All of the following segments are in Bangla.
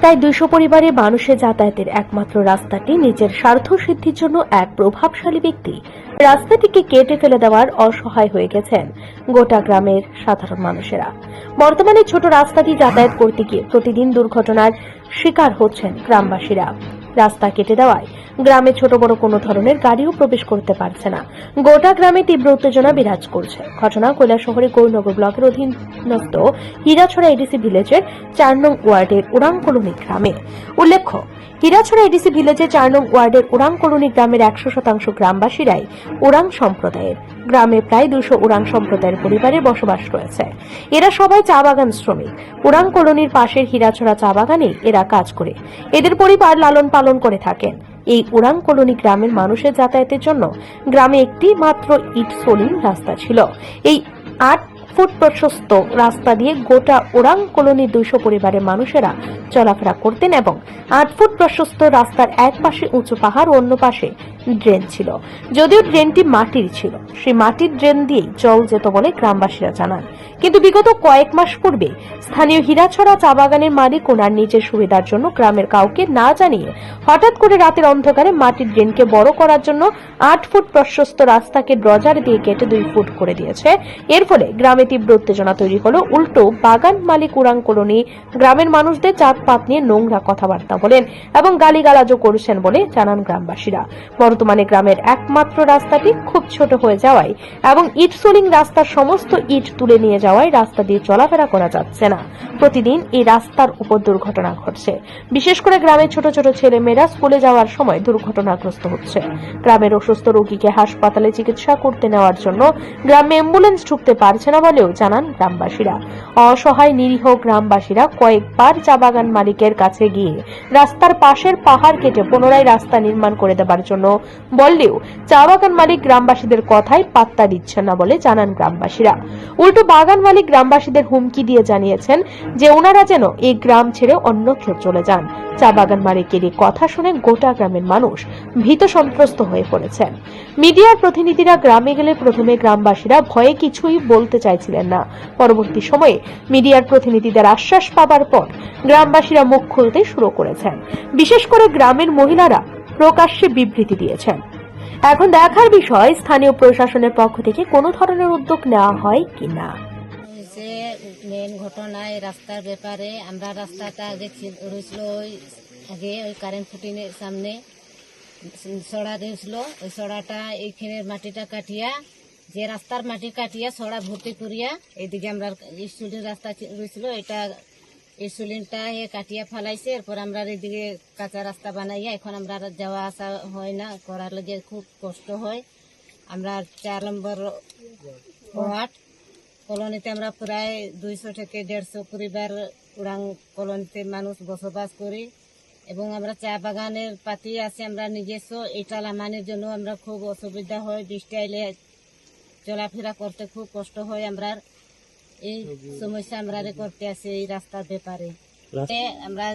তাই দুশো পরিবারের মানুষের যাতায়াতের একমাত্র রাস্তাটি নিজের স্বার্থ সিদ্ধির জন্য এক প্রভাবশালী ব্যক্তি। রাস্তাটিকে কেটে ফেলে দেওয়ার অসহায় হয়ে গেছেন গোটা গ্রামের সাধারণ মানুষেরা। বর্তমানে ছোট রাস্তাটি যাতায়াত করতে গিয়ে প্রতিদিন দুর্ঘটনার শিকার হচ্ছেন গ্রামবাসীরা। রাস্তা কেটে দেওয়ায়। গ্রামে ছোট বড় কোনো ধরনের গাড়িও প্রবেশ করতে পারছে না। গোটা গ্রামে তীব্র উত্তেজনা বিরাজ করছে। ঘটনা কৈলাসহরের গৌরনগর ব্লকের অধীনস্থ হীরাছড়া এডিসি ভিলেজের চার নং ওয়ার্ডের উড়াং কলোনি গ্রামে। উল্লেখ্য, হীরাছড়া এডিসি ভিলেজের চার নং ওয়ার্ডের উড়াং কলোনি গ্রামের একশো শতাংশ গ্রামবাসীরাই উড়াং সম্প্রদায়ের। গ্রামে প্রায় দুশো উড়াং সম্প্রদায়ের পরিবারের বসবাস রয়েছে। এরা সবাই চা বাগান শ্রমিক। উড়াং কলোনির পাশের হীরাছড়া চা বাগানে এরা কাজ করে। এদের পরিবার লালন পালন করে থাকেন। এই উড়াং কলোনি গ্রামের মানুষের যাতায়াতের জন্য গ্রামে একটি মাত্র ইট সোলিং রাস্তা ছিল। এই আট ফুট প্রশস্ত রাস্তা দিয়ে গোটা ওরাং কলোনির দুইশো পরিবারের মানুষেরা চলাফেরা করতেন এবং আট ফুট প্রশস্ত রাস্তার এক পাশে উঁচু পাহাড় অন্য পাশে ড্রেন ছিল। যদিও ড্রেনটি মাটির ছিল। সেই মাটির ড্রেন দিয়েই জল যেত বলে গ্রামবাসীরা জানান। কিন্তু বিগত কয়েক মাস পূর্বে স্থানীয় হীরাছড়া চা বাগানের মালিক ওনার নিজের সুবিধার জন্য গ্রামের কাউকে না জানিয়ে হঠাৎ করে রাতের অন্ধকারে মাটির ড্রেনকে বড় করার জন্য আট ফুট প্রশস্ত রাস্তাকে ড্রজার দিয়ে কেটে দুই ফুট করে দিয়েছে। এর ফলে গ্রামে তীব্র উত্তেজনা তৈরি হলো উল্টো বাগান মালিক উড়াং কলোনি গ্রামের মানুষদের জাত পাত নিয়ে নোংরা কথাবার্তা বলেন এবং গালিগালাজও করছেন বলে জানান গ্রামবাসীরা। বর্তমানে গ্রামের একমাত্র রাস্তাটি খুব ছোট হয়ে যাওয়ায় এবং ইট সোলিং রাস্তার সমস্ত ইট তুলে নিয়ে যাওয়ায় রাস্তা দিয়ে চলাফেরা করা যাচ্ছে না। প্রতিদিন এই রাস্তার উপর দুর্ঘটনা ঘটছে। বিশেষ করে গ্রামের ছোট ছোট ছেলে মেয়েরা স্কুলে যাওয়ার সময় দুর্ঘটনাগ্রস্ত হচ্ছে। গ্রামের অসুস্থ রোগীকে হাসপাতালে চিকিৎসা করতে নেওয়ার জন্য গ্রামে অ্যাম্বুলেন্স ঢুকতে পারছে না বলেও জানান গ্রামবাসীরা। অসহায় নিরীহ গ্রামবাসীরা কয়েকবার চা বাগান মালিকের কাছে গিয়ে রাস্তার পাশের পাহাড় কেটে পুনরায় রাস্তা নির্মাণ করে দেবার জন্য বললেও চা বাগান মালিক গ্রামবাসীদের কথায় পাত্তা দিচ্ছেন না বলে জানান গ্রামবাসীরা। উল্টো বাগান মালিক গ্রামবাসীদের হুমকি দিয়ে জানিয়েছেন যে ওনারা যেন এই গ্রাম ছেড়ে অন্যত্র চলে যান। চা বাগান মালিকের কথা শুনে গোটা গ্রামের মানুষ ভীত সন্ত্রস্ত হয়ে পড়েছেন। মিডিয়ার প্রতিনিধিরা গ্রামে গেলে প্রথমে গ্রামবাসীরা ভয়ে কিছুই বলতে চাইছিলেন না। পরবর্তী সময়ে মিডিয়ার প্রতিনিধিদের আশ্বাস পাবার পর গ্রামবাসীরা মুখ খুলতে শুরু করেছেন। বিশেষ করে গ্রামের মহিলারা প্রকাশ্যে বিবৃতি দিয়েছেন। এখন দেখার বিষয়, স্থানীয় প্রশাসনের পক্ষ থেকে কোনো ধরনের উদ্যোগ নেওয়া হয় কিনা? যে মেন ঘটনায় রাস্তার ব্যাপারে আমরা রাস্তাটা আগে ছিল- রয়েছিল ওই আগে ওই কারেন্ট ফুটিনের সামনে। সড়া রয়েছিল, ওই সড়াটা এইখানের মাটিটা কাটিয়া, যে রাস্তার মাটি কাটিয়া সড়া ভর্তি করিয়া, এইদিকে আমরা স্টুডেন্ট রাস্তা রয়েছিল, এটা স্টুডেন্টটা এ কাটিয়া ফালাইছে, এরপর আমরা এদিকে কাঁচা রাস্তা বানাইয়া এখন আমরা যাওয়া আসা হয় না, করার লাগে খুব কষ্ট হয়। আমরা চার নম্বর ওয়ার্ড কলোনিতে আমরা প্রায় দুইশো থেকে দেড়শো পরিবার উড়াং কলোনিতে মানুষ বসবাস করি এবং আমরা চা বাগানের পাতি আছে আমরা নিজস্ব, এটা লামানের জন্য আমরা খুব অসুবিধা হয়, বৃষ্টি আইলে চলাফেরা করতে খুব কষ্ট হয় আমরা। এই সমস্যা আমরা করতে আছে এই রাস্তার ব্যাপারে। আমরা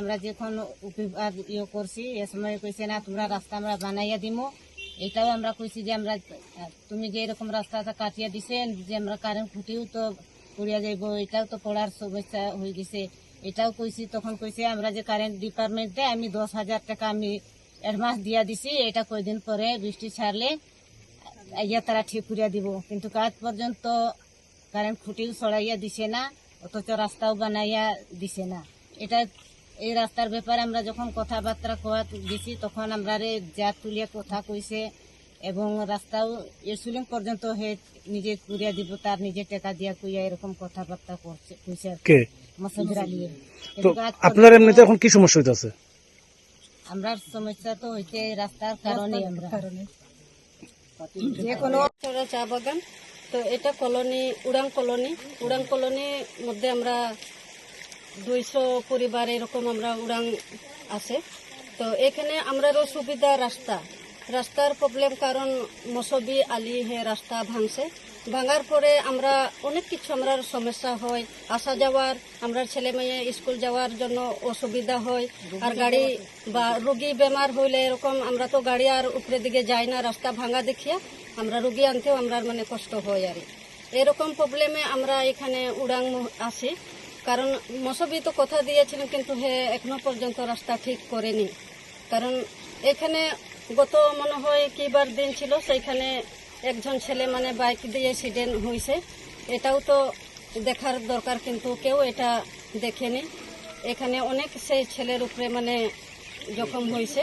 আমরা যখন ইয়ে করছি এ সময় কইছে না তোমরা রাস্তা আমরা বানাইয়া দিমু। এটাও আমরা কইছি যে আমরা তুমি যে এরকম রাস্তাটা কাটিয়ে দিছেন যে আমরা কারেন্ট খুঁটিও তো পড়িয়া যাইব এটাও তো পড়ার সমস্যা হয়ে গেছে। এটাও কইছি তখন কইছে আমরা যে কারেন্ট ডিপার্টমেন্টে আমি দশ হাজার টাকা আমি অ্যাডভান্স দিয়া দিছি এটা কয়দিন পরে বৃষ্টি ছাড়লে ইয়া তারা ঠিক করিয়া দিব। কিন্তু কাজ পর্যন্ত কারেন্ট খুঁটিও সরাইয়া দিছে না অথচ রাস্তাও বানাইয়া দিছে না। এটা এই রাস্তার ব্যাপারে আমরা যখন কথাবার্তা কোয়া দিছি তখন আমরা রে যা তুলিয়া কথা কইছে এবং রাস্তাও এসুলিং পর্যন্ত হে নিজে করিয়া দিব তার নিজে টাকা দিয়া কইয়া এরকম কথাবার্তা করছে কইছে আর কি। আলিয়ে তো আপনার এমনিতে এখন কি সমস্যা হইতেছে? আমরা সমস্যা তো হইতে রাস্তার কারণে আমরা। যে কোনো চা বাগান। তো এটা কলোনি উড়াং কলোনি। উড়াং কলোনির মধ্যে আমরা দুইশো পরিবার এরকম আমরা উড়াং আছে। তো এখানে আমরারও সুবিধা রাস্তা। রাস্তার প্রবলেম কারণ মসবি আলি হে রাস্তা ভাঙছে। ভাঙার পরে আমরা অনেক কিছু আমরা সমস্যা হয়, আসা যাওয়ার, আমরা ছেলে মেয়ে স্কুল যাওয়ার জন্য অসুবিধা হয়, আর গাড়ি বা রুগী বেমার হইলে এরকম আমরা তো গাড়ি আর উপরে দিকে যাই না, রাস্তা ভাঙা দেখিয়া আমরা রুগী আনতেও আমরা মানে কষ্ট হয় আর এরকম প্রবলেমে আমরা এখানে উড়াং আসি কারণ মৌসবি তো কথা দিয়েছিলেন কিন্তু হে এখনও পর্যন্ত রাস্তা ঠিক করেনি। কারণ এখানে গত মনে হয় কিবার দিন ছিল, সেইখানে একজন ছেলে মানে বাইক দিয়ে অ্যাক্সিডেন্ট হয়েছে এটাও তো দেখার দরকার, কিন্তু কেউ এটা দেখেনি। এখানে অনেক সেই ছেলের উপরে মানে জখম হয়েছে